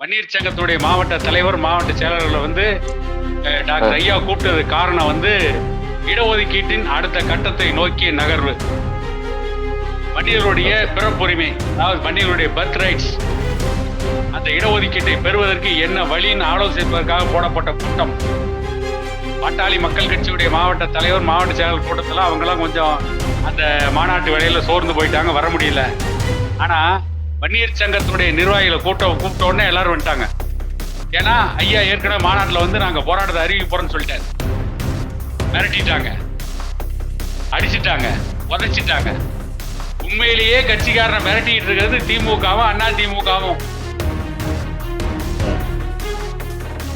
வன்னியர் சங்கத்துடைய மாவட்ட தலைவர் மாவட்ட செயலாளர்களை வந்து டாக்டர் ஐயா கூப்பிட்டது காரணம் வந்து இடஒதுக்கீட்டின் அடுத்த கட்டத்தை நோக்கிய நகர்வு. வன்னியருடைய பிறப்புரிமை அதாவது வன்னியருடைய பர்த் ரைட்ஸ் அந்த இடஒதுக்கீட்டை பெறுவதற்கு என்ன வழின்னு ஆலோசிப்பதற்காக போடப்பட்ட கூட்டம். பாட்டாளி மக்கள் கட்சியுடைய மாவட்ட தலைவர் மாவட்ட செயலாளர் கூட்டத்தில் அவங்கெல்லாம் கொஞ்சம் அந்த மாநாட்டு வேலையில சோர்ந்து போயிட்டாங்க வர முடியல. ஆனா வன்னியர் சங்கத்தினுடைய நிர்வாகிகளை கூட்ட கூப்பிட்ட உடனே எல்லாரும் வந்துட்டாங்க. ஏன்னா ஐயா ஏற்கனவே மாநாட்டில் வந்து நாங்கள் போராட்டத்தை அறிவிக்க போறோம்னு சொல்லிட்டாரு. மிரட்டிட்டாங்க. அடிச்சிட்டாங்க. உதைச்சிட்டாங்க. உண்மையிலேயே கட்சிக்காரனை மிரட்டிட்டு இருக்கிறது திமுகவும் அண்ணா திமுகவும்.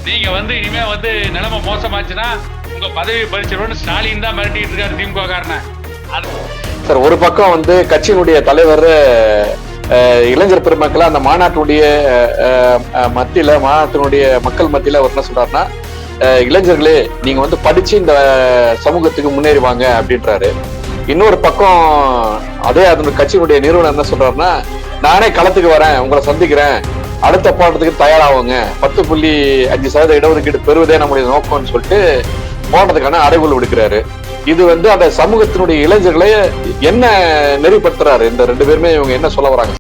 நீங்க வந்து இனிமே வந்து நிலைமை மோசமாச்சுன்னா உங்க பதவி பறிச்சிருவோம்னு ஸ்டாலின் தான் மிரட்டிட்டு இருக்காரு திமுக காரனை சார் ஒரு பக்கம் வந்து கட்சியினுடைய தலைவர் இளைஞர் பெருமக்கள் அந்த மாநாட்டுடைய மத்தியில மாநாட்டினுடைய மக்கள் மத்தியில அவர் என்ன சொல்றாருன்னா இளைஞர்களே நீங்க வந்து படிச்சு இந்த சமூகத்துக்கு முன்னேறி வாங்க அப்படின்றாரு. இன்னொரு பக்கம் அதே அதனுடைய கட்சியினுடைய நிறுவனம் என்ன சொல்றாருன்னா நானே களத்துக்கு வரேன் உங்களை சந்திக்கிறேன். அடுத்த போராட்டத்துக்கு தயாராகுங்க. பத்து புள்ளி அஞ்சு சதவீத இடஒதுக்கீடு பெறுவதே நம்முடைய நோக்கம்னு சொல்லிட்டு போராட்டத்துக்கான அறைகூல் விடுக்கிறாரு. இது வந்து அந்த சமூகத்தினுடைய இளைஞர்களை என்ன நெறிப்படுத்துறாரு? இந்த ரெண்டு பேருமே இவங்க என்ன சொல்ல வராங்க?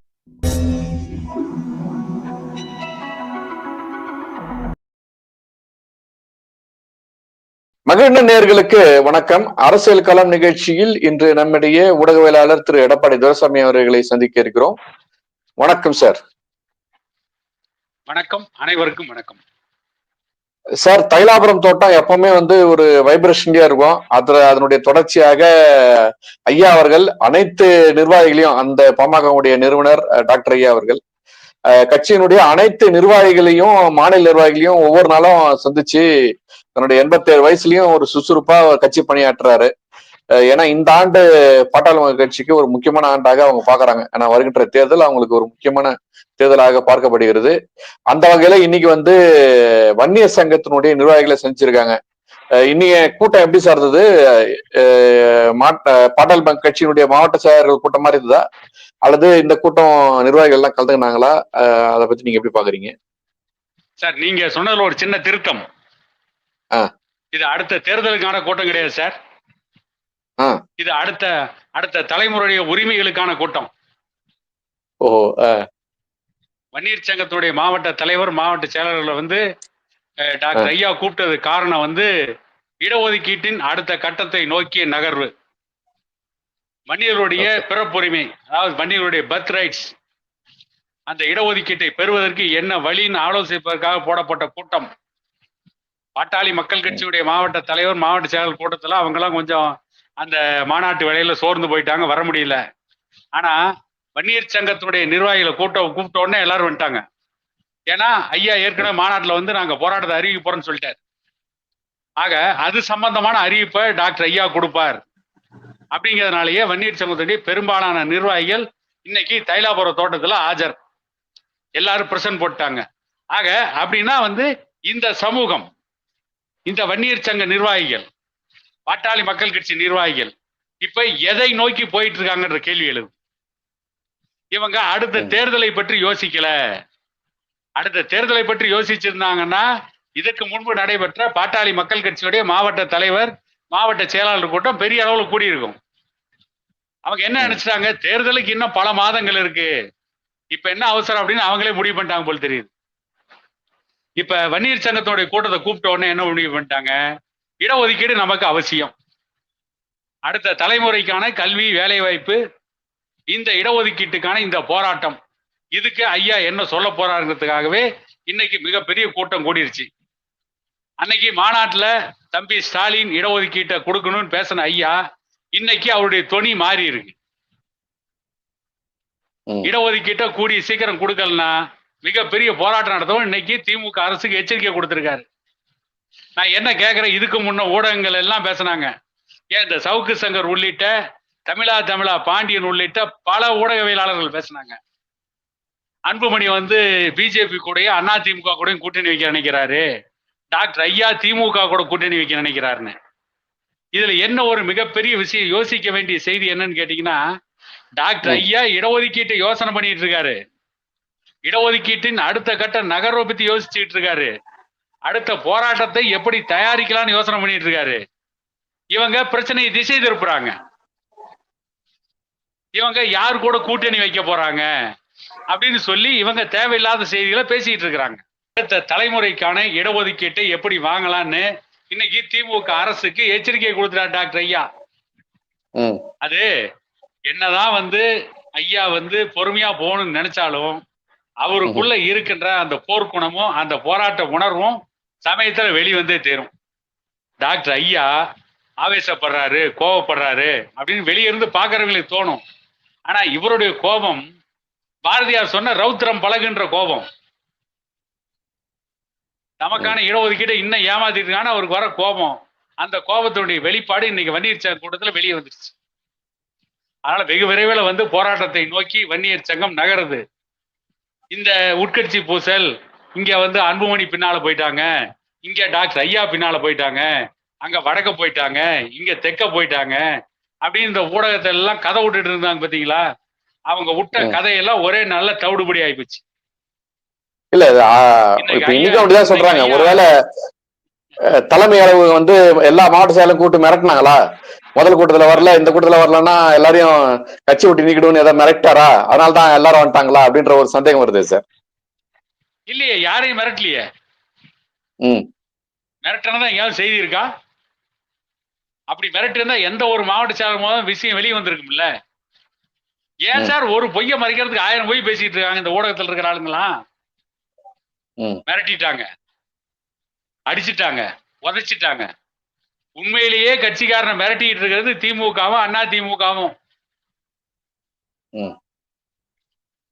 மகிழ்ந்த நேர்களுக்கு வணக்கம். அரசியல் களம் நிகழ்ச்சியில் இன்று நம்மிடையே ஊடகவியலாளர் திரு எடப்பாடி துரசாமி அவர்களை சந்திக்க இருக்கிறோம். வணக்கம் சார். வணக்கம். அனைவருக்கும் வணக்கம். சார் தைலாபுரம் தோட்டம் எப்பவுமே வந்து ஒரு வைப்ரேஷன்லயா இருக்கும். அதுல அதனுடைய தொடர்ச்சியாக ஐயா அவர்கள் அனைத்து நிர்வாகிகளையும் அந்த பாமகவுடைய நிறுவனர் டாக்டர் ஐயா அவர்கள் கட்சியினுடைய அனைத்து நிர்வாகிகளையும் மாநில நிர்வாகிகளையும் ஒவ்வொரு நாளும் சந்திச்சு தன்னுடைய எண்பத்தேழு வயசுலயும் ஒரு சுறுசுறுப்பா கட்சி பணியாற்றுறாரு. ஏன்னா இந்த ஆண்டு பாட்டாளி கட்சிக்கு ஒரு முக்கியமான ஆண்டாக அவங்க பாக்குறாங்க ஏன்னா வருகின்ற தேர்தல் அவங்களுக்கு ஒரு முக்கியமான தேர்தலாக பார்க்கப்படுகிறது. அந்த வகையில இன்னைக்கு வந்து வன்னியர் சங்கத்தினுடைய நிர்வாகிகளை சந்திச்சிருக்காங்க. இன்னைய கூட்டம் எப்படி சார் இருந்தது? பாட்டாள் பங்க் கட்சியினுடைய மாவட்ட செயலர்கள் கூட்டம் மாதிரி இருந்ததா? அல்லது இந்த கூட்டம் நிர்வாகிகள் எல்லாம் கலந்துக்கினாங்களா அதை பத்தி நீங்க எப்படி பாக்குறீங்க? சார் நீங்க சொன்னதுல ஒரு சின்ன திருத்தம். இது அடுத்த தேர்தலுக்கான கூட்டம் கிடையாது சார். இது அடுத்த அடுத்த தலைமுறையுடைய உரிமைகளுக்கான கூட்டம். ஓ வன்னியர் சங்கத்துடைய மாவட்ட தலைவர் மாவட்ட செயலாளர்களை வந்து டாக்டர் ஐயா கூப்பிட்டது காரணம் வந்து இடஒதுக்கீட்டின் அடுத்த கட்டத்தை நோக்கிய நகர்வு. வன்னியருடைய பிறப்புரிமை அதாவது வன்னியருடைய பர்த் ரைட்ஸ் அந்த இடஒதுக்கீட்டை பெறுவதற்கு என்ன வழின்னு ஆலோசிப்பதற்காக போடப்பட்ட கூட்டம். பாட்டாளி மக்கள் கட்சியுடைய மாவட்ட தலைவர் மாவட்ட செயலாளர் கூட்டத்தில் அவங்கெல்லாம் கொஞ்சம் அந்த மாநாட்டு வேலையில சோர்ந்து போயிட்டாங்க வர முடியல. ஆனா வன்னியர் சங்கத்துடைய நிர்வாகிகளை கூட்ட கூப்பிட்ட உடனே எல்லாரும் வந்துட்டாங்க. ஏன்னா ஐயா ஏற்கனவே மாநாட்டில் வந்து நாங்க போராட்டத்தை அறிவிக்க போறோம்னு சொல்லிட்டாரு. ஆக அது சம்பந்தமான அறிவிப்பை டாக்டர் ஐயா கொடுப்பார். அப்படிங்கிறதுனாலயே வன்னியர் சங்கத்துடைய பெரும்பாலான நிர்வாகிகள் இன்னைக்கு தைலாபுர தோட்டத்துல ஆஜர். எல்லாரும் பிரசன்ட் போட்டாங்க. ஆக அப்படின்னா வந்து இந்த சமூகம் இந்த வன்னியர் சங்க நிர்வாகிகள் பாட்டாளி மக்கள் கட்சி நிர்வாகிகள் இப்ப எதை நோக்கி போயிட்டு இருக்காங்கன்ற கேள்வி எழுது. இவங்க அடுத்த. தேர்தலை பற்றி யோசிக்கல. அடுத்த தேர்தலை பற்றி யோசிச்சிருந்தாங்கன்னா இதற்கு முன்பு நடைபெற்ற பாட்டாளி மக்கள் கட்சியுடைய மாவட்ட தலைவர் மாவட்ட செயலாளர் கூட்டம் பெரிய அளவுல கூடியிருக்கும். அவங்க என்ன. நினைச்சிட்டாங்க? தேர்தலுக்கு இன்னும் பல மாதங்கள் இருக்கு. இப்ப என்ன அவசரம் அப்படின்னு அவங்களே முடிவு பண்ணிட்டாங்க போல் தெரியுது. இப்ப வன்னியர் சங்கத்தோடைய கூட்டத்தை கூப்பிட்ட உடனே என்ன முடிவு பண்ணிட்டாங்க? இடஒதுக்கீடு நமக்கு அவசியம். அடுத்த தலைமுறைக்கான கல்வி வேலைவாய்ப்பு இந்த இடஒதுக்கீட்டுக்கான இந்த போராட்டம். இதுக்கு ஐயா என்ன சொல்ல போறாருங்கிறதுக்காகவே இன்னைக்கு மிகப்பெரிய கூட்டம் கூடிருச்சு. அன்னைக்கு மாநாட்டுல தம்பி ஸ்டாலின் இடஒதுக்கீட்டை கொடுக்கணும்னு பேசின ஐயா இன்னைக்கு அவருடைய தொனி மாறி இருக்கு. இடஒதுக்கீட்டை கூடிய சீக்கிரம் கொடுக்கலனா மிகப்பெரிய போராட்டம் நடத்தவும் இன்னைக்கு திமுக அரசுக்கு எச்சரிக்கை கொடுத்திருக்காரு. நான் என்ன கேட்கிறேன் இதுக்கு முன்ன ஊடகங்கள் எல்லாம் பேசுனாங்க. ஏன் இந்த சவுக்கு சங்கர் உள்ளிட்ட தமிழா தமிழா பாண்டியன் உள்ளிட்ட பல ஊடகவியலாளர்கள் பேசுனாங்க. அன்புமணி வந்து பிஜேபி கூடயும் அண்ணா திமுக கூடயும் கூட்டணி வைக்க நினைக்கிறாரு. டாக்டர் ஐயா திமுக கூட கூட்டணி வைக்க நினைக்கிறாருன்னு. இதுல என்ன ஒரு மிகப்பெரிய விஷயம்? யோசிக்க வேண்டிய செய்தி என்னன்னு கேட்டீங்கன்னா டாக்டர். ஐயா இடஒதுக்கீட்டை யோசனை பண்ணிட்டு இருக்காரு. இடஒதுக்கீட்டின் அடுத்த கட்ட நகர்வை பத்தி யோசிச்சுட்டு இருக்காரு. அடுத்த போராட்டத்தை எப்படி தயாரிக்கலாம்னு யோசனை பண்ணிட்டு இருக்காரு. இவங்க பிரச்சனையை திசை திருப்புறாங்க. இவங்க யார் கூட கூட்டணி வைக்க போறாங்க அப்படின்னு சொல்லி இவங்க தேவையில்லாத செய்திகளை பேசிட்டு இருக்கிறாங்க. அடுத்த தலைமுறைக்கான இடஒதுக்கீட்டை எப்படி வாங்கலாம்னு இன்னைக்கு திமுக அரசுக்கு எச்சரிக்கை கொடுத்துட்டார் டாக்டர் ஐயா. அது என்னதான் வந்து ஐயா வந்து பொறுமையா போகணும்னு நினைச்சாலும் அவருக்குள்ள இருக்கின்ற அந்த போர்க்குணமும் அந்த போராட்ட உணர்வும் சமயத்துல வெளிவந்தே தேரும். டாக்டர் ஐயா ஆவேசப்படுறாரு கோவப்படுறாரு அப்படின்னு வெளிய இருந்து பாக்குறவங்களுக்கு தோணும். ஆனா இவருடைய கோபம் பாரதியார் சொன்ன ரௌத்திரம் பழகுன்ற கோபம். நமக்கான இடஒதுக்கீட்டை இன்னும் ஏமாத்திட்டு இருக்கான அவருக்கு வர கோபம். அந்த கோபத்தினுடைய வெளிப்பாடு இன்னைக்கு வன்னியர் சங்க கூட்டத்துல வெளியே வந்துருச்சு. அதனால வெகு விரைவில் வந்து போராட்டத்தை நோக்கி வன்னியர் சங்கம் நகருது. இந்த உட்கட்சி பூசல் இங்க வந்து அன்புமணி பின்னால போயிட்டாங்க. இங்க டாக்டர் ஐயா பின்னால போயிட்டாங்க. அங்க வடக்க போயிட்டாங்க. இங்க தெற்க போயிட்டாங்க. அப்படின்னு இந்த ஊடகத்தை எல்லாம் கதை விட்டுட்டு இருந்தாங்க பாத்தீங்களா? அவங்க விட்ட. கதையெல்லாம் ஒரே நல்ல தவிடுபடி ஆயிப்போச்சு. இல்ல இன்னைக்கு அப்படிதான் சொல்றாங்க. ஒருவேளை தலைமை அளவு வந்து எல்லா மாவட்ட செயலும் கூட்டு மிரட்டினாங்களா? முதல் கூட்டத்துல வரல இந்த கூட்டத்துல வரலன்னா எல்லாரையும் கட்சி விட்டு நீக்கிடுவோம்னு ஏதாவது மிரட்டாரா அதனால தான் எல்லாரும் வந்துட்டாங்களா? அப்படின்ற ஒரு சந்தேகம் வருது சார். இல்லையே யாரையும் மிரட்டலையே? ம். மிரட்டினதா எங்கேயாவது செய்தி இருக்கா? அப்படி மிரட்டிருந்தா எந்த ஒரு மாவட்ட செயலர் மூலம் விஷயம் வெளியே வந்திருக்கும்ல? ஏன். சார் ஒரு பொய்யை மறைக்கிறதுக்கு ஆயிரம் பொய் பேசிட்டு இருக்காங்க இந்த ஊடகத்துல இருக்கிற ஆளுங்களாம். மிரட்டிட்டாங்க. அடிச்சிட்டாங்க. உதைச்சிட்டாங்க. உண்மையிலேயே கட்சிக்காரனை மிரட்டிட்டு இருக்கிறது திமுகவும் அண்ணா திமுகவும்.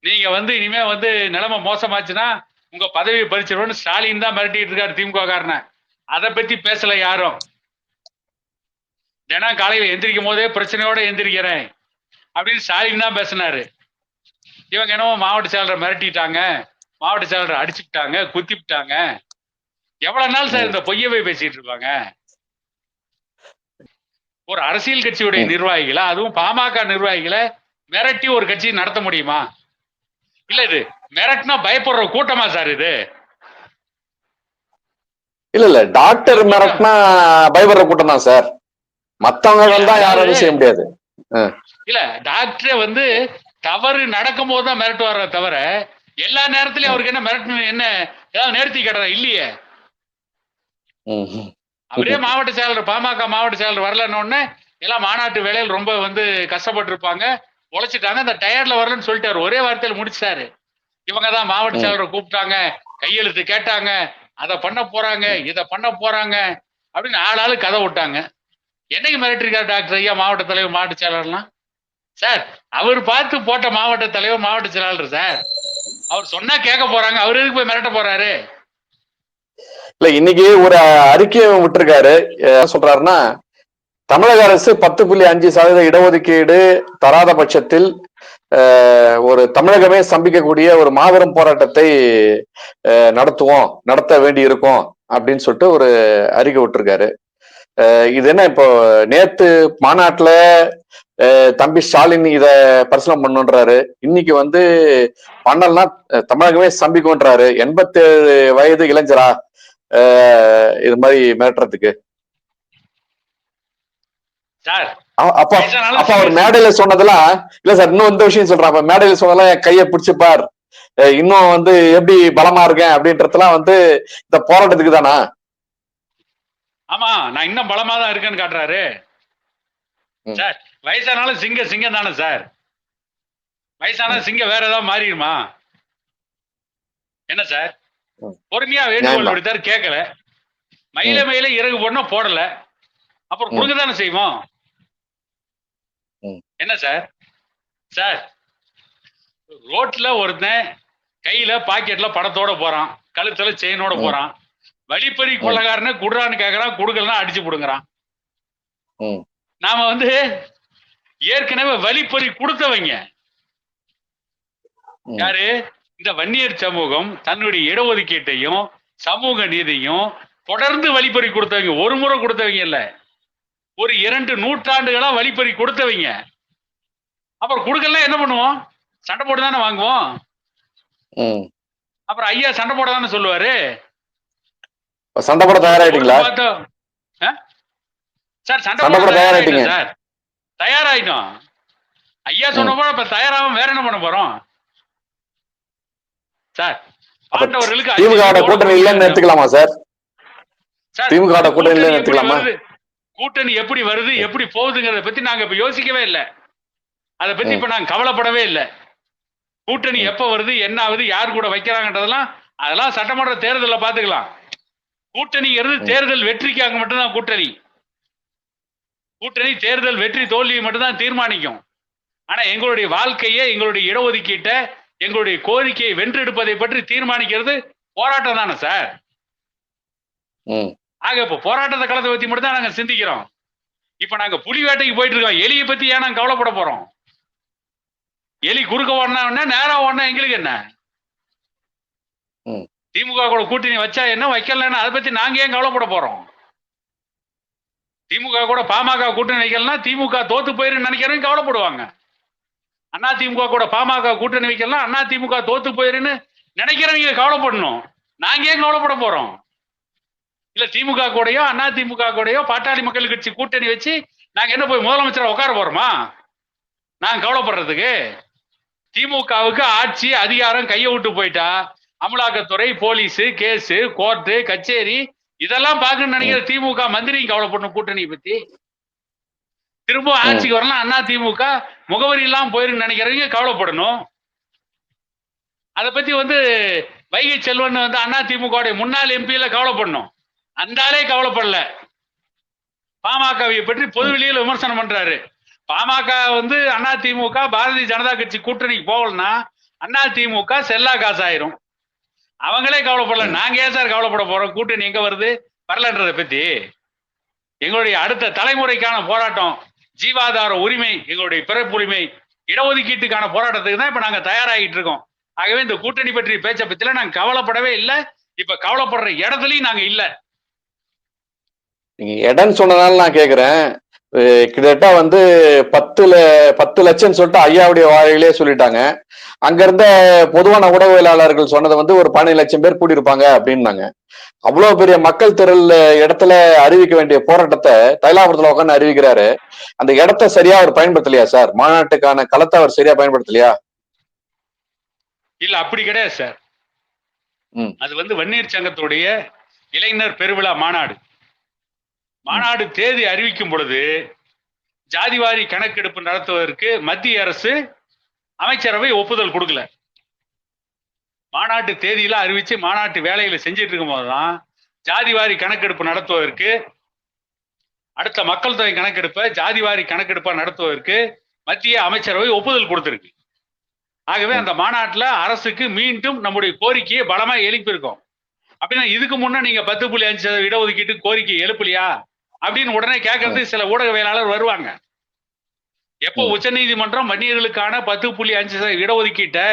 நீங்க வந்து இனிமே வந்து நிலைமை மோசமாச்சுன்னா உங்க பதவியை பறிச்சிருவோம்னு ஸ்டாலின் தான் மிரட்டிட்டு இருக்காரு திமுக காரனை. அதை பத்தி பேசல யாரும். தினம் காலையில எந்திரிக்கும் போதே பிரச்சனையோட எந்திரிக்கிறேன். அப்படின்னு ஸ்டாலின் தான் பேசினாரு. இவங்க என்னவோ மாவட்ட செயலரை மிரட்டிட்டாங்க. மாவட்ட செயலரை அடிச்சுக்கிட்டாங்க குத்திவிட்டாங்க. எவ்வளவு நாள் சார் இந்த பொய்யவே பேசிட்டு இருப்பாங்க? ஒரு அரசியல் கட்சியுடைய நிர்வாகிகளை அதுவும் பாமக நிர்வாகிகளை மிரட்டி ஒரு கட்சி நடத்த முடியுமா? இல்ல இது மிரட்டினா பயப்படுற கூட்டமா சார் இது? இல்ல இல்ல. டாக்டர் மிரட்டினா பயப்படுற கூட்டம் தான் சார். மத்தவங்க வந்தா யாரும் செய்ய முடியாது. இல்ல டாக்டரே வந்து தவறு நடக்கும் போது தான் மிரட்டுவார தவிர எல்லா நேரத்திலயும் அவருக்கு என்ன மிரட்டணும் என்ன ஏதாவது நேர்த்தி கேட்டதா? இல்லையே. அப்படியே மாவட்ட செயலர் பாமக மாவட்ட செயலர் வரலன்னு உடனே எல்லாம் மாநாட்டு வேலையில் ரொம்ப வந்து கஷ்டப்பட்டு இருப்பாங்க உழைச்சிட்டாங்க. இந்த டயர்ட்ல வரலன்னு சொல்லிட்டாரு. ஒரே வார்த்தையில முடிச்சிட்டாரு இவங்க தான் மாவட்ட. செயலரை கூப்பிட்டாங்க கையெழுத்து கேட்டாங்க அதை பண்ண போறாங்க இதை பண்ண போறாங்க அப்படின்னு ஆள் ஆளு கதை விட்டாங்க. என்னைக்கு மிரட்டிருக்காரு டாக்டர் ஐயா மாவட்ட தலைவர் மாவட்ட செயலர்லாம்? சார் அவர் பார்த்து போட்ட மாவட்ட தலைவர் மாவட்ட செயலாளர் சார். அவர் சொன்னா கேட்க போறாங்க அவர் எதுக்கு போய் மிரட்ட போறாரு? இல்ல இன்னைக்கு ஒரு அறிக்கையை விட்டிருக்காரு. சொல்றாருன்னா தமிழக அரசு பத்து புள்ளி அஞ்சு சதவீத இடஒதுக்கீடு தராத பட்சத்தில் ஒரு தமிழகமே சம்பிக்கக்கூடிய ஒரு மாபெரும் போராட்டத்தை நடத்துவோம் நடத்த வேண்டி இருக்கும் அப்படின்னு சொல்லிட்டு ஒரு அறிக்கை விட்டுருக்காரு. இது என்ன இப்போ நேத்து மாநாட்டுல தம்பி ஸ்டாலின் இத பரிசனம் பண்ணுன்றாரு. இன்னைக்கு வந்து பண்ணல்னா தமிழகமே சம்பிக்கும்ன்றாரு. எண்பத்தேழு வயது இளைஞரா? இது மாதிரி மிரட்டுறதுக்கு. சார் அப்ப அப்ப அவர் மேடையில சொன்னதெல்லாம் இல்ல சார் இன்னும் இந்த விஷயம் சொல்றேன். அப்ப மேடையில சொன்னதெல்லாம் என் கையை பிடிச்சுப்பார் இன்னும் வந்து எப்படி பலமா இருக்கேன் அப்படின்றதெல்லாம் வந்து இந்த போராட்டத்துக்கு தானா? ஆமா நான் இன்னும் பலமா தான் இருக்கேன்னு காட்டுறாரு. சார் வயசானாலும் சிங்க சிங்கம் தானே சார். வயசான சிங்கம் வேற ஏதாவது மாறிடுமா? என்ன சார். பொறுமையா வேண்டுகோள். விடுத்தாரு கேட்கல மயில மயில இறகு போடனா போடல. அப்புறம். கொடுக்க தானே செய்வோம். என்ன சார்? சார் ரோட்ல ஒருத்தன் கையில பாக்கெட்ல படத்தோட போறான் கழுத்துல செயினோட. போறான். வழிப்பறி கொள்ளக்காரனை குடுறான்னு கேக்குறான் குடுக்கலன்னா அடிச்சு புடுங்குறான். நாம வந்து ஏற்கனவே வழிப்பறி கொடுத்தவங்க. யாரு? இந்த வன்னியர் சமூகம் தன்னுடைய இடஒதுக்கீட்டையும் சமூக நீதியும் தொடர்ந்து வழிப்பறி கொடுத்தவங்க. ஒரு முறை கொடுத்தவங்க இல்ல. ஒரு இரண்டு நூற்றாண்டுகளா வழிப்பறி கொடுத்தவங்க. அப்புறம் கொடுக்கலாம் என்ன பண்ணுவோம்? சண்டை போட்டு தானே வாங்குவோம். அப்புறம் ஐயா சண்டை போட தானே சொல்லுவாரு? சண்டை போட தயாராயிட்டீங்களா? சார் சண்டை போட தயாராயிட்டீங்க. சார். தயாராயிட்டோம். ஐயா சொன்ன போல இப்ப தயாராகும் வேற என்ன பண்ண போறோம்? சார் பாண்டவர்களுக்கு திமுக கூட்டணி இல்லைன்னு எடுத்துக்கலாமா சார்? திமுக கூட்டணி இல்லைன்னு எடுத்துக்கலாமா? கூட்டணி எப்படி வருது? எப்படி போகுதுங்கிறத பத்தி நாங்க இப்ப யோசிக்கவே இல்ல. அத பத்தி இப்ப நாங்க கவலைப்படவே இல்ல. கூட்டணி எப்ப வருது என்ன ஆகுது யார் கூட வைக்கிறாங்கன்றதெல்லாம் அதெல்லாம் சட்டமன்ற தேர்தல்ல பாத்துக்கலாம். கூட்டணிங்கிறது தேர்தல் வெற்றிக்காக மட்டும்தான் கூட்டணி. கூட்டணி தேர்தல் வெற்றி தோல்வியை மட்டும்தான் தீர்மானிக்கும். ஆனா எங்களுடைய வாழ்க்கையை எங்களுடைய இடஒதுக்கீட்டை எங்களுடைய கோரிக்கையை வென்றெடுப்பதை பற்றி தீர்மானிக்கிறது போராட்டம் தானே சார். ஆக இப்ப போராட்டத்தை களத்தை பத்தி மட்டும் தான் நாங்க சிந்திக்கிறோம். இப்ப நாங்க புலி வேட்டைக்கு போயிட்டு இருக்கோம். எலியை பத்தி ஏன் நாங்க கவலைப்பட போறோம்? எலி குறுக்க ஓடனா நேரா ஓடனா எங்களுக்கு என்ன. திமுக கூட கூட்டணி வச்சா என்ன? வைக்கலன்னா அதை பத்தி நாங்க ஏன் கவலைப்பட போறோம்? திமுக கூட பாமக கூட்டணி வைக்கலன்னா திமுக தோத்து போயிருன்னு நினைக்கிறவங்க கவலைப்படுவாங்க. அண்ணா திமுக கூட பாமக கூட்டணி வைக்கலாம் அண்ணா திமுக தோத்து போயிருன்னு நினைக்கிறவங்க கவலைப்படணும். நாங்க ஏன் கவலைப்பட போறோம்? இல்ல திமுக கூடயோ அண்ணா திமுக கூடயோ பாட்டாளி மக்கள் கட்சி கூட்டணி வச்சு நாங்க என்ன போய் முதலமைச்சர் உட்கார போறோமா? நாங்க கவலைப்படுறதுக்கு. திமுகவுக்கு ஆட்சி அதிகாரம் கையை விட்டு போயிட்டா? அமலாக்கத்துறை போலீஸ் கேஸ் கோர்ட்டு கச்சேரி இதெல்லாம் பார்க்கணும்னு நினைக்கிற திமுக மந்திரி கவலைப்படணும் கூட்டணியை பத்தி. திரும்ப ஆட்சிக்கு வரலாம். அண்ணா திமுக முகவரி எல்லாம் போயிருன்னு நினைக்கிறவங்க கவலைப்படணும். அதை பத்தி வந்து வைகை செல்வன் வந்து அண்ணா திமுக முன்னாள் எம்பியில கவலைப்படணும். அந்த ஆளே கவலைப்படல. பாமகவை பற்றி பொதுவெளியில் விமர்சனம் பண்றாரு. பாமக வந்து அண்ணா திமுக பாரதிய ஜனதா கட்சி கூட்டணிக்கு போகலன்னா அண்ணா திமுக செல்லா காசாயிரும். அவங்களே கவலைப்படல. நாங்க ஏன் சார் கவலைப்பட போறோம்? கூட்டணி எங்க வருது? வரலன்றதை பத்தி. எங்களுடைய அடுத்த தலைமுறைக்கான போராட்டம் ஜீவாதார உரிமை எங்களுடைய பிறப்பு உரிமை இடஒதுக்கீட்டுக்கான போராட்டத்துக்கு தான் இப்ப நாங்க தயாராகிட்டு இருக்கோம். ஆகவே இந்த கூட்டணி பற்றி பேச்ச பத்தில நாங்க கவலைப்படவே இல்லை. இப்ப கவலைப்படுற இடத்துலயும் நாங்க இல்லை. நீங்க இடம்னு சொன்னதால நான் கேக்குறேன். கிட்டத்தட்ட வந்து பத்துல பத்து லட்சம் சொல்லிட்டு ஐயாவுடைய வாழையிலே சொல்லிட்டாங்க. அங்க இருந்த பொதுவான ஊடகவியலாளர்கள் சொன்னதை வந்து ஒரு பன்னெண்டு லட்சம் பேர் கூடியிருப்பாங்க அப்படின்னாங்க. அவ்வளவு பெரிய மக்கள் திரள் இடத்துல அறிவிக்க வேண்டிய போராட்டத்தை தைலாபுரத்துல உட்காந்து அறிவிக்கிறாரு. அந்த இடத்த சரியா அவர் பயன்படுத்தலையா சார்? மாநாட்டுக்கான களத்தை அவர் சரியா பயன்படுத்தலையா? இல்ல அப்படி கிடையாது சார். அது வந்து வன்னியர் சங்கத்துடைய இளைஞர் பெருவிழா மாநாடு. மாநாடு தேதி அறிவிக்கும் பொழுது ஜாதிவாரி கணக்கெடுப்பு நடத்துவதற்கு மத்திய அரசு அமைச்சரவை ஒப்புதல் கொடுக்கல. மாநாட்டு தேதியில அறிவிச்சு மாநாட்டு வேலைகளை செஞ்சிட்டு இருக்கும் போதுதான் ஜாதிவாரி கணக்கெடுப்பு நடத்துவதற்கு அடுத்த மக்கள் தொகை கணக்கெடுப்பை ஜாதிவாரி கணக்கெடுப்பா நடத்துவதற்கு மத்திய அமைச்சரவை ஒப்புதல் கொடுத்திருக்கு. ஆகவே அந்த மாநாட்டில் அரசுக்கு மீண்டும் நம்முடைய கோரிக்கையை பலமா எழுப்பியிருக்கோம். அப்படின்னா இதுக்கு முன்னே நீங்க பத்து புள்ளி அஞ்சு சதவீத இடஒதுக்கீட்டு கோரிக்கை எழுப்பலையா? அப்படின்னு உடனே கேட்கறதுக்கு சில ஊடகவியலாளர் வருவாங்க. எப்போ ம். உச்சநீதிமன்றம் வன்னியர்களுக்கான பத்து புள்ளி அஞ்சு இடஒதுக்கீட்டை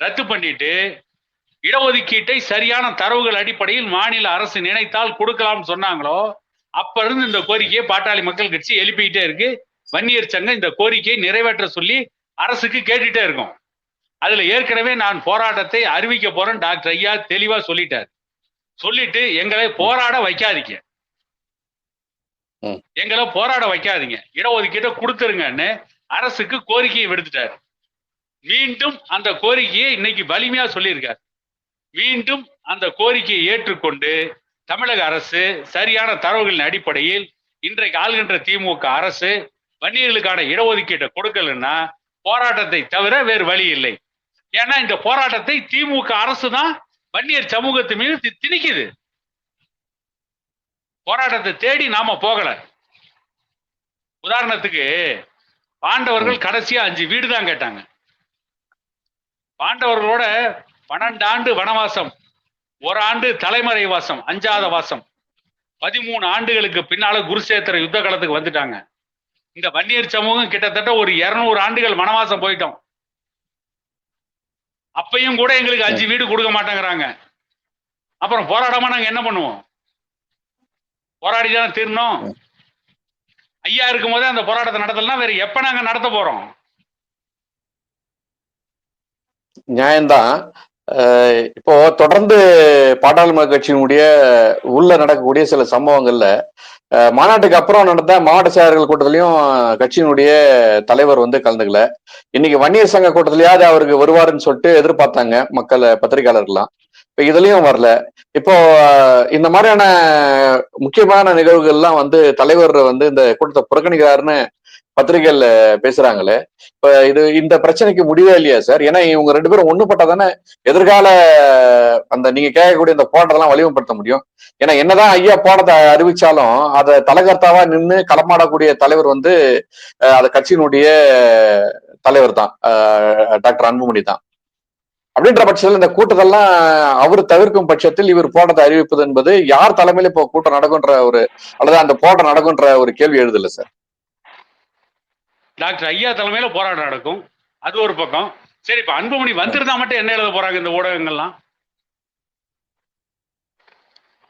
ரத்து பண்ணிட்டு இடஒதுக்கீட்டை சரியான தரவுகள் அடிப்படையில் மாநில அரசு நினைத்தால் கொடுக்கலாம்னு சொன்னாங்களோ அப்ப இருந்து இந்த கோரிக்கையை பாட்டாளி மக்கள் கட்சி எழுப்பிக்கிட்டே இருக்கு. வன்னியர் சங்கம் இந்த கோரிக்கையை நிறைவேற்ற சொல்லி அரசுக்கு கேட்டுட்டே இருக்கும். அதுல ஏற்கனவே நான் போராட்டத்தை அறிவிக்க போறேன் டாக்டர் ஐயா தெளிவா சொல்லிட்டார். சொல்லிட்டு எங்களை போராட வைக்காதீங்க. எங்களை போராட வைக்காதீங்க. இடஒதுக்கீட்டை கொடுத்துருங்கன்னு அரசுக்கு கோரிக்கையை விடுத்துட்டார். மீண்டும் அந்த கோரிக்கையை இன்னைக்கு வலிமையா சொல்லியிருக்கார். மீண்டும் அந்த கோரிக்கையை ஏற்றுக்கொண்டு தமிழக அரசு சரியான தரவுகளின் அடிப்படையில் இன்றைக்கு ஆள்கின்ற திமுக அரசு வன்னியர்களுக்கான இடஒதுக்கீட்டை கொடுக்கலன்னா போராட்டத்தை தவிர வேறு வழி இல்லை. ஏன்னா இந்த போராட்டத்தை திமுக அரசு தான் வன்னியர் சமூகத்து மீது தி- திணிக்குது. போராட்டத்தை தேடி நாம போகல. உதாரணத்துக்கு பாண்டவர்கள் கடைசியா அஞ்சு வீடு தான் கேட்டாங்க. பாண்டவர்களோட பன்னெண்டு ஆண்டு வனவாசம் ஒரு ஆண்டு தலைமறை வாசம் அஞ்சாத வாசம். பதிமூணு ஆண்டுகளுக்கு பின்னால குருசேத்திர யுத்த காலத்துக்கு வந்துட்டாங்க. இந்த வன்னியர் சமூகம் கிட்டத்தட்ட ஒரு இருநூறு ஆண்டுகள் வனவாசம் போயிட்டோம். அப்பையும் கூட எங்களுக்கு அஞ்சு வீடு கொடுக்க மாட்டேங்கிறாங்க. அப்புறம் போராடாம நாங்க என்ன பண்ணுவோம்? போராடி தானே தீரணும். ஐயா இருக்கும் போதே அந்த போராட்டத்தை நடத்தலாம் வேற எப்ப நாங்க நடத்த போறோம்? நியாயம்தான். இப்போ தொடர்ந்து பாட்டாளுமன்ற கட்சியினுடைய உள்ள நடக்கக்கூடிய சில சம்பவங்கள்ல மாநாட்டுக்கு அப்புறம் நடந்த மாவட்ட செயலர்கள் கூட்டத்திலையும் கட்சியினுடைய தலைவர் வந்து கலந்துக்கல. இன்னைக்கு வன்னியர் சங்க கூட்டத்திலேயாவது அவருக்கு வருவாருன்னு சொல்லிட்டு எதிர்பார்த்தாங்க மக்கள் பத்திரிகையாளர்கள்லாம். இப்போ இதுலயும் வரல. இப்போ இந்த மாதிரியான முக்கியமான நிகழ்வுகள்லாம் வந்து தலைவர் வந்து இந்த கூட்டத்தை புறக்கணிக்கிறாருன்னு பத்திரிகைகள்ல பேசுறாங்களே. இப்ப இது இந்த பிரச்சனைக்கு முடிவே இல்லையா சார்? ஏன்னா இவங்க ரெண்டு பேரும் ஒண்ணுபட்டா தானே எதிர்கால அந்த நீங்க கேட்கக்கூடிய இந்த போராட்டத்தெல்லாம் வலிமைப்படுத்த முடியும். ஏன்னா என்னதான் ஐயா போராட்டத்தை அறிவிச்சாலும் அதை தலைகர்த்தாவா நின்று களமாடக்கூடிய தலைவர் வந்து அந்த கட்சியினுடைய தலைவர் தான் டாக்டர் அன்புமணி தான். அப்படின்ற பட்சத்தில் இந்த கூட்டத்தெல்லாம் அவர் தவிர்க்கும் பட்சத்தில் இவர் போராட்டத்தை அறிவிப்பது என்பது யார் தலைமையில இப்போ கூட்டம் நடக்குன்ற ஒரு அல்லது அந்த போராட்டம் நடக்குன்ற ஒரு கேள்வி எழுதல சார். டாக்டர் ஐயா தலைமையில போராட்டம் நடக்கும். அது ஒரு பக்கம். சரி இப்ப அன்புமணி வந்திருந்தா மட்டும் என்ன எழுத போறாங்க இந்த ஊடகங்கள்லாம்?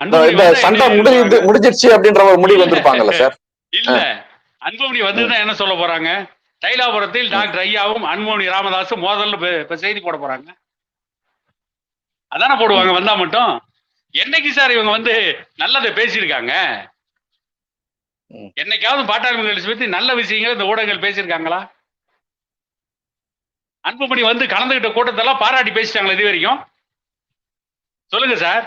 இந்த சண்டை? முடிஞ்சு முடிஞ்சிருச்சு அப்படின்ற ஒரு முடிவு வந்திருப்பாங்கல்ல சார்? இல்ல. அன்புமணி வந்திருந்தா என்ன சொல்ல போறாங்க? தைலாபுரத்தில் டாக்டர் ஐயாவும் அன்புமணி ராமதாஸும் இப்ப செய்தி போட போறாங்க. அதானே போடுவாங்க வந்தா மட்டும். என்னைக்கு சார் இவங்க வந்து நல்லதை பேசியிருக்காங்க. என்னைக்காவது பாட்டாளி மக்கள் பத்தி நல்ல விஷயங்கள் இந்த ஊடகங்கள் பேசியிருக்காங்களா? அன்புமணி வந்து கலந்துகிட்ட கூட்டத்தெல்லாம் பாராட்டி பேசிட்டாங்களா இது வரைக்கும். சொல்லுங்க சார்.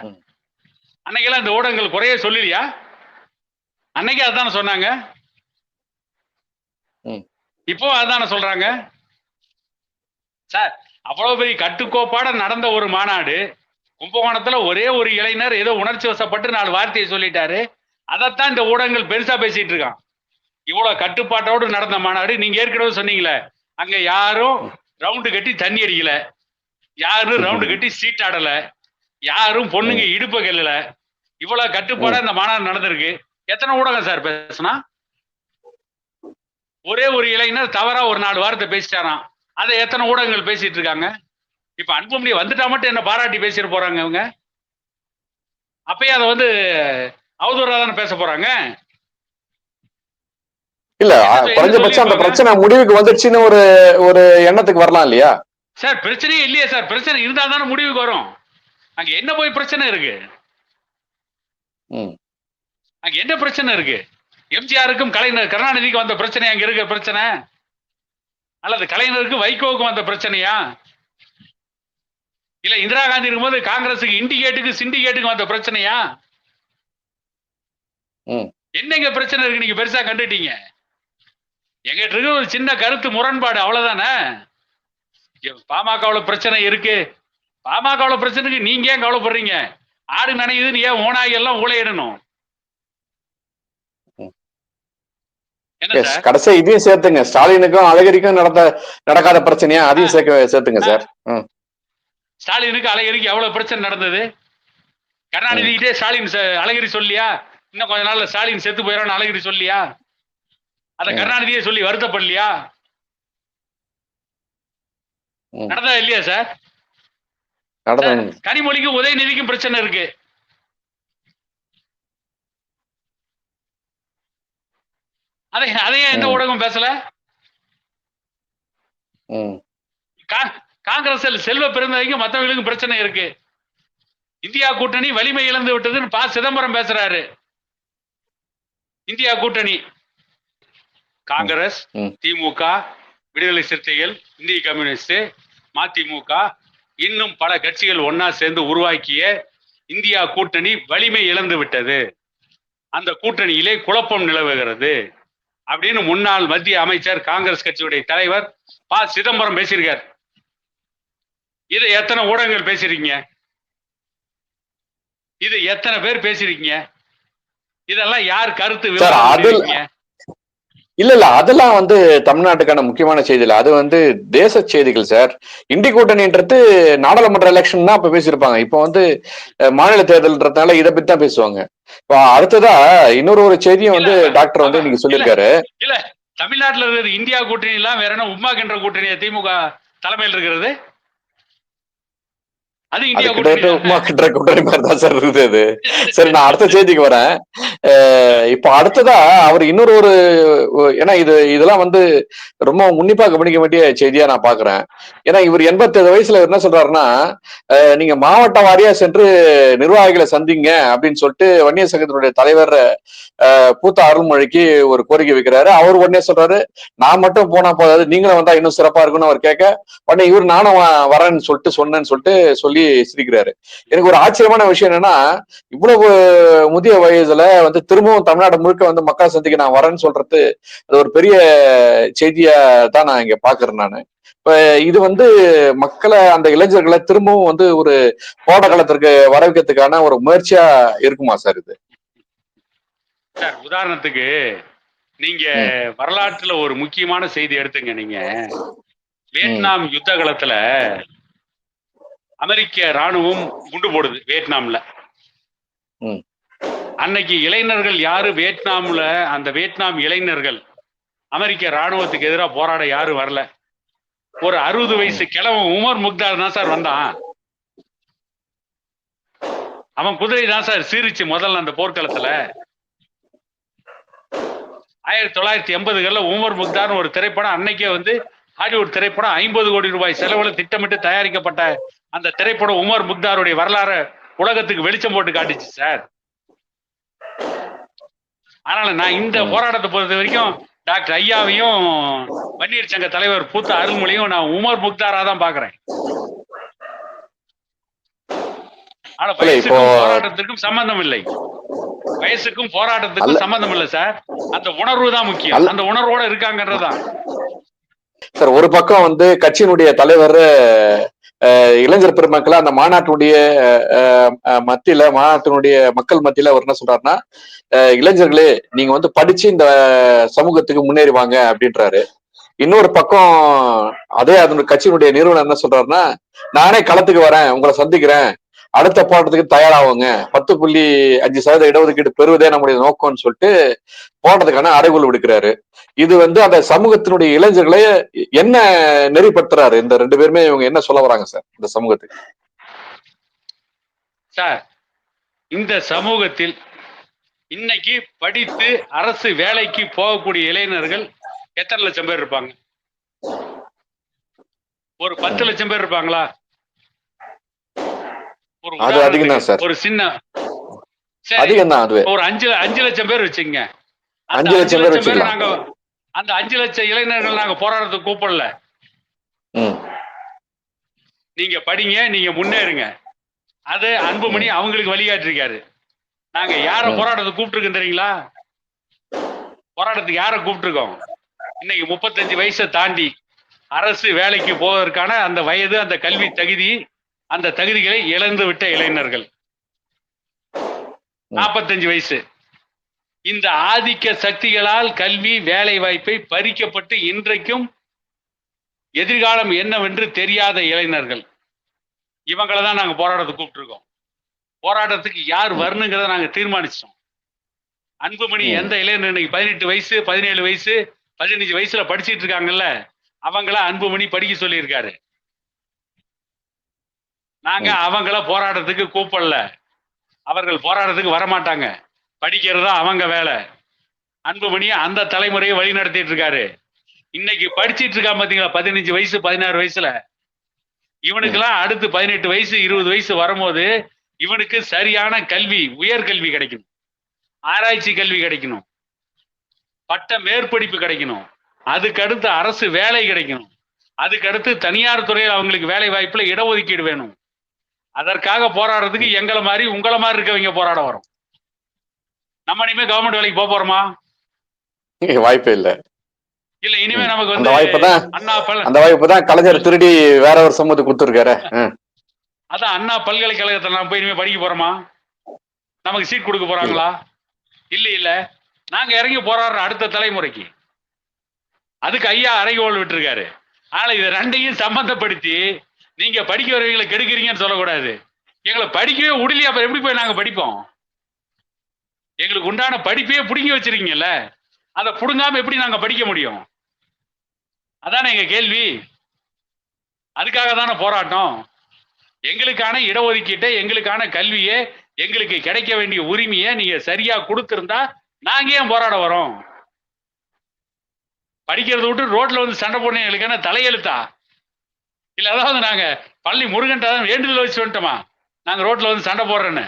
அன்னைக்கெல்லாம் இந்த ஊடகங்கள் குறைய சொல்லலையா அன்னைக்கு அதானே சொன்னாங்க. ம். இப்போ அதானே சொல்றாங்க. சார் அவ்வளவு பெரிய கட்டுக்கோப்பாட நடந்த ஒரு மாநாடு. கும்பகோணத்துல ஒரே ஒரு இளைஞர் ஏதோ உணர்ச்சி வசப்பட்டு நாலு வார்த்தையை சொல்லிட்டாரு. அதைத்தான் இந்த ஊடகங்கள் பெருசா பேசிட்டு இருக்கான். இவ்வளவு கட்டுப்பாட்டோடு நடந்த மாநாடு. நீங்க ஏற்கனவே சொன்னீங்களே அங்க யாரும் ரவுண்டு கட்டி தண்ணி அடிக்கல. யாரும் ரவுண்டு கட்டி சீட் ஆடல. யாரும் பொண்ணுங்க இடுப்பு கல்லல. இவ்வளவு கட்டுப்பாடா இந்த மாநாடு நடந்திருக்கு. எத்தனை ஊடகம் சார் பேசுனா? ஒரே ஒரு இளைஞர் தவறா ஒரு நாலு வாரத்தை பேசிட்டாராம். அதை எத்தனை ஊடகங்கள் பேசிட்டு இருக்காங்க? இப்ப அன்புமணி வந்துட்டா மட்டும் என்ன பாராட்டி பேசிட்டு போறாங்க இவங்க? அப்பயே அதை வந்து அவதூறா தானே பேச போறாங்க? இல்ல குறைஞ்சபட்சம் அந்த? பிரச்சனை முடிவுக்கு வந்துருச்சுன்னு ஒரு ஒரு எண்ணத்துக்கு வரலாம் இல்லையா? சார் பிரச்சனையே இல்லையே சார். பிரச்சனை இருந்தா தானே முடிவுக்கு வரும். அங்க என்ன போய் பிரச்சனை இருக்கு. அங்க என்ன பிரச்சனை இருக்கு? எம்ஜிஆருக்கும் கலைஞர் கருணாநிதிக்கும் வந்த பிரச்சனை அங்க இருக்க பிரச்சனை? அல்லது கலைஞருக்கும் வைகோவுக்கும் வந்த பிரச்சனையா? இல்ல இந்திரா காந்தி இருக்கும்போது காங்கிரஸுக்கு இண்டிகேட்டுக்கு சிண்டிகேட்டுக்கு வந்த பிரச்சனையா? ம். என்னங்க பிரச்சனை இருக்கு நீங்க பெருசா கண்டுட்டீங்க? எங்கிட்ட இருக்க ஒரு சின்ன கருத்து முரண்பாடு அவ்வளவுதானே? பாமகவுல பிரச்சனை இருக்கு. பாமகவுல பிரச்சனைக்கு நீங்க ஏன் கவலைப்படுறீங்க? ஆடு நனையுதுன்னு ஏன் ஓனாகி எல்லாம் ஊழையிடணும் ம். என்ன எஸ் சார் கடைசியா இதையும் சேர்த்துங்க. ஸ்டாலினுக்கும் அழகிரிக்கும் நடந்த நடக்காத பிரச்சனையா? அதையும் சேர்க்க சேர்த்துங்க சார். ஸ்டாலினுக்கு அழகிரிக்கு எவ்வளவு பிரச்சனை நடந்தது? கருணாநிதி கிட்டே ஸ்டாலின் அழகிரி சொல்லியா? இன்னும் கொஞ்ச நாள்ல ஸ்டாலின் செத்து போயிடும் அழகிரி சொல்லியா? அத. கருணாநிதியே சொல்லி வருத்தப்படலையா? ம். நடந்ததா இல்லையா சார் கனிமொழிக்கும் உதயநிதிக்கும் பிரச்சனை இருக்கு. அதை அதையே எந்த. ஊடகம் பேசல? ம். கா- காங்கிரஸ்ல செல்வ பெருந்தகைக்கும் மற்றவங்களுக்கும் பிரச்சனை இருக்கு. இந்தியா கூட்டணி வலிமை இழந்து விட்டதுன்னு ப சிதம்பரம் பேசுறாரு. இந்தியா கூட்டணி. காங்கிரஸ். திமுக விடுதலை சிறுத்தைகள் இந்திய கம்யூனிஸ்ட் மதிமுக இன்னும் பல கட்சிகள் ஒன்னா சேர்ந்து உருவாக்கிய இந்தியா கூட்டணி வலிமை இழந்து விட்டது. அந்த கூட்டணியிலே குழப்பம் நிலவுகிறது. அப்படின்னு முன்னாள் மத்திய அமைச்சர் காங்கிரஸ் கட்சியுடைய தலைவர் ப. சிதம்பரம் பேசியிருக்கார். இது எத்தனை ஊடகங்கள் பேசிருக்கீங்க இது எத்தனை பேர் பேசிருக்கீங்க இதெல்லாம் யார் கருத்து சார், விவாதம் அதில்- பண்ணிருக்கீங்க? இல்ல இல்ல அதெல்லாம் வந்து தமிழ்நாட்டுக்கான முக்கியமான செய்தி இல்ல அது வந்து தேச செய்திகள் சார். இண்டி கூட்டணின்றது நாடாளுமன்ற எலெக்ஷன் தான் இப்ப பேசியிருப்பாங்க. இப்போ வந்து மாநில தேர்தல்ன்றதுனால இதை பத்தி தான் பேசுவாங்க. இப்போ அடுத்ததா இன்னொரு ஒரு செய்தியும் வந்து டாக்டர் வந்து இன்னைக்கு சொல்லியிருக்காரு. இல்ல தமிழ்நாட்டுல இருக்கிற இந்தியா கூட்டணி எல்லாம் வேற என்ன உமா என்ற கூட்டணி திமுக தலைமையில் இருக்கிறது? அது இந்தியா கிட்டத்தட்ட உமா கிட்ட கூட்டணி மாதிரி தான் சார் இருக்குது அது சரி நான் அடுத்த செய்திக்கு வரேன். இப்போ அடுத்ததா அவர் இன்னொரு ஒரு ஏன்னா இது இதெல்லாம் வந்து ரொம்ப உன்னிப்பா கவனிக்க வேண்டிய செய்தியா நான் பாக்குறேன். ஏன்னா இவர் எண்பத்தேழு வயசுல என்ன சொல்றாருன்னா நீங்க மாவட்ட வாரியா சென்று நிர்வாகிகளை சந்திங்க அப்படின்னு சொல்லிட்டு வன்னியர் சங்கத்தினுடைய தலைவர் பூத்த அருள்மொழிக்கு ஒரு கோரிக்கை வைக்கிறாரு. அவர் உடனே சொல்றாரு நான் மட்டும் போனா போதாது நீங்களும் வந்தா இன்னும் சிறப்பா இருக்கும்னு அவர் கேட்க உடனே இவர் நானும் வரேன்னு சொல்லிட்டு சொன்னேன்னு சொல்லிட்டு சொல்லி சிரிக்கிறாரு. எனக்கு ஒரு ஆச்சரியமான விஷயம் என்னன்னா இவ்வளவு முதிய வயதுல வந்து திரும்பவும் தமிழ்நாடு முழுக்க வந்து மக்கள் சந்திக்க நான் வரேன்னு சொல்றது அது ஒரு பெரிய செய்தியா தான் நான் இங்க பாக்குறேன் நானு. இப்ப இது வந்து மக்களை அந்த இளைஞர்களை திரும்பவும் வந்து ஒரு போட காலத்திற்கு வரவைக்கிறதுக்கான ஒரு முயற்சியா இருக்குமா சார் இது? சார் உதாரணத்துக்கு நீங்க வரலாற்றுல ஒரு முக்கியமான செய்தி எடுத்துங்க நீங்க. வியட்நாம் யுத்த காலத்துல அமெரிக்க ராணுவம் குண்டு போடுது வியட்நாம்ல. அன்னைக்கு இளைஞர்கள் யாரு? வியட்நாம்ல அந்த வியட்நாம் இளைஞர்கள். அமெரிக்க ராணுவத்துக்கு எதிராக போராட யாரும் வரல? ஒரு அறுபது வயசு கிழவன் உமர் முக்தார் தான் சார் வந்தான். அவன் குதிரை தான் சார் சீரிச்சு முதல்ல அந்த போர்க்களத்துல. ஆயிரத்தி தொள்ளாயிரத்தி எண்பதுகள்ல உமர் முக்தார்னு ஒரு திரைப்படம் அன்னைக்கே வந்து ஹாலிவுட் திரைப்படம் ஐம்பது கோடி ரூபாய் செலவுல திட்டமிட்டு தயாரிக்கப்பட்ட அந்த திரைப்படம் உமர் முக்தாருடைய வரலாறு உலகத்துக்கு வெளிச்சம் போட்டு காட்டுச்சு சார். அதனால நான் இந்த போராட்டத்தை பொறுத்த வரைக்கும் டாக்டர் ஐயாவையும் வன்னியர் சங்க தலைவர் பூத்த அருள்மொழியும் நான் உமர் முக்தாரா தான் பாக்குறேன் ஆனா வயசுக்கும் போராட்டத்திற்கும் சம்பந்தம் இல்லை. வயசுக்கும் போராட்டத்துக்கும் சம்பந்தம் இல்லை சார். அந்த உணர்வு தான் முக்கியம். அந்த உணர்வோட இருக்காங்கன்றதுதான். சார் ஒரு பக்கம் வந்து கட்சியினுடைய தலைவர் இளைஞர் பெருமக்களை அந்த மாநாட்டினுடைய மத்தியில மாநாட்டினுடைய மக்கள் மத்தியில அவர் என்ன சொல்றாருன்னா இளைஞர்களே நீங்க வந்து படிச்சு இந்த சமூகத்துக்கு முன்னேறி வாங்க அப்படின்றாரு. இன்னொரு பக்கம் அதே அதனுடைய கட்சியினுடைய நிறுவனம் என்ன சொல்றாருன்னா நானே களத்துக்கு வரேன் உங்களை சந்திக்கிறேன். அடுத்த போராட்டத்துக்கு தயாராகுங்க. பத்து புள்ளி அஞ்சு சதவீத இடஒதுக்கீடு பெறுவதே நம்முடைய நோக்கம்னு சொல்லிட்டு போராட்டத்துக்கான அறைகூல் விடுக்கிறாரு. இது வந்து அந்த சமூகத்தினுடைய இளைஞர்களை என்ன நெறிப்படுத்துறாரு? இந்த ரெண்டு பேருமே இவங்க என்ன சொல்ல வராங்க சார் இந்த சமூகத்துக்கு சார் இந்த சமூகத்தில் இன்னைக்கு படித்து அரசு வேலைக்கு போகக்கூடிய இளைஞர்கள் எத்தனை லட்சம் பேர் இருப்பாங்க? ஒரு பத்து லட்சம் பேர் இருப்பாங்களா? ஒரு அது அதிகம் தான் உதாரணத்துக்கு சார். ஒரு சின்ன சரி, அதிகம் தான் அதுவே ஒரு அஞ்சு அஞ்சு லட்சம் பேர் வச்சுங்க அஞ்சு லட்சம் பேர். நாங்க அந்த அஞ்சு லட்சம் இளைஞர்கள் நாங்க போராட்டத்துக்கு கூப்பிடல. நீங்க படிங்க நீங்க முன்னேறுங்க. அது அன்புமணி அவங்களுக்கு வழிகாட்டிருக்காரு நாங்க யார. போராட்டத்துக்கு கூப்பிட்டுருக்கோம் தெரியுங்களா? போராட்டத்துக்கு யார கூப்பிட்டுருக்கோம்? இன்னைக்கு முப்பத்தஞ்சு வயசை தாண்டி அரசு வேலைக்கு போவதற்கான அந்த வயது அந்த கல்வி தகுதி அந்த தகுதிகளை இழந்து விட்ட இளைஞர்கள். நாற்பத்தஞ்சு வயசு. இந்த ஆதிக்க சக்திகளால் கல்வி வேலை வாய்ப்பை பறிக்கப்பட்டு இன்றைக்கும் எதிர்காலம் என்னவென்று தெரியாத இளைஞர்கள். இவங்கள தான் நாங்க போராட்டத்துக்கு கூப்பிட்டுருக்கோம். போராட்டத்துக்கு யார் வரணுங்கிறத நாங்க தீர்மானிச்சிட்டோம். அன்புமணி. எந்த இளைஞர் இன்னைக்கு பதினெட்டு வயசு பதினேழு வயசு பதினஞ்சு வயசுல படிச்சிட்டு இருக்காங்கல்ல அவங்கள அன்புமணி படிக்க சொல்லியிருக்காரு. நாங்க அவங்கள போராட்டத்துக்கு கூப்பிடல. அவர்கள் போராட்டத்துக்கு வரமாட்டாங்க. படிக்கிறது தான் அவங்க வேலை. அன்புமணி அந்த தலைமுறையை வழி நடத்திட்டு இருக்காரு. இன்னைக்கு படிச்சிட்டு இருக்கான் பாத்தீங்களா? பதினஞ்சு வயசு பதினாறு வயசுல. இவனுக்கெல்லாம் அடுத்து பதினெட்டு வயசு இருபது வயசு வரும்போது இவனுக்கு சரியான கல்வி உயர்கல்வி கிடைக்கணும். ஆராய்ச்சி கல்வி கிடைக்கணும். பட்ட மேற்படிப்பு கிடைக்கணும். அதுக்கடுத்து அரசு வேலை கிடைக்கணும். அதுக்கடுத்து தனியார் துறையில் அவங்களுக்கு வேலை வாய்ப்புல இடஒதுக்கீடு வேணும். அதற்காக போராடுறதுக்கு எங்களை மாதிரி உங்களை மாதிரி இருக்கவங்க போராட வரும். நம்ம இனிமே கவர்மெண்ட் வேலைக்கு போக போறோமா? வாய்ப்பே இல்ல. இல்ல இனிமே நமக்கு வந்து வாய்ப்பு தான் அந்த வாய்ப்பு தான் கலைஞர் திருடி வேற ஒரு சமூகத்துக்கு கொடுத்துருக்காரு. அதான் அண்ணா பல்கலைக்கழகத்துல நான் போய் இனிமே படிக்க போறோமா? நமக்கு சீட் கொடுக்க போறாங்களா? இல்ல இல்ல. நாங்க இறங்கி போராடுற அடுத்த தலைமுறைக்கு. அதுக்கு ஐயா அறைகோல் விட்டுருக்காரு. ஆனா இது ரெண்டையும் சம்பந்தப்படுத்தி நீங்க படிக்க வரவங்களை கெடுக்கிறீங்கன்னு சொல்லக்கூடாது. எங்களை படிக்கவே அப்புறம் எப்படி போய் நாங்க படிப்போம்? எங்களுக்கு உண்டான படிப்பே பிடுங்கி வச்சிருக்கீங்கல்ல? அதை பிடுங்காம எப்படி நாங்க படிக்க முடியும்? அதானே எங்க கேள்வி. அதுக்காக தானே போராட்டம். எங்களுக்கான இடஒதுக்கீட்டை எங்களுக்கான கல்வியை எங்களுக்கு கிடைக்க வேண்டிய உரிமையை நீங்க சரியா கொடுத்திருந்தா நாங்க ஏன் போராட வரோம்? படிக்கிறத விட்டு ரோட்ல வந்து சண்டை போடணும் எங்களுக்கு என்ன தலையெழுத்தா? இல்ல அதாவது நாங்க பள்ளி முருகன்ட்ட தான் வேண்டுதல் வச்சு வந்துட்டோமா? நாங்க ரோட்ல வந்து சண்டை போடுறேன்னு.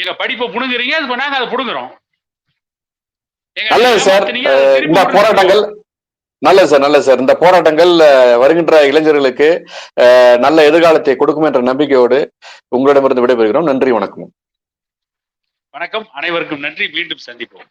இல்ல படிப்பை புடுங்குறீங்க அது நாங்க அதை புடுங்குறோம். எங்க நல்லது சார். இந்த. போராட்டங்கள் நல்லது சார் நல்லது சார். இந்த போராட்டங்கள் வருகின்ற இளைஞர்களுக்கு நல்ல எதிர்காலத்தை கொடுக்கும் என்ற நம்பிக்கையோடு உங்களிடமிருந்து விடைபெறுகிறோம். நன்றி வணக்கம். வணக்கம். அனைவருக்கும் நன்றி. மீண்டும் சந்திப்போம்.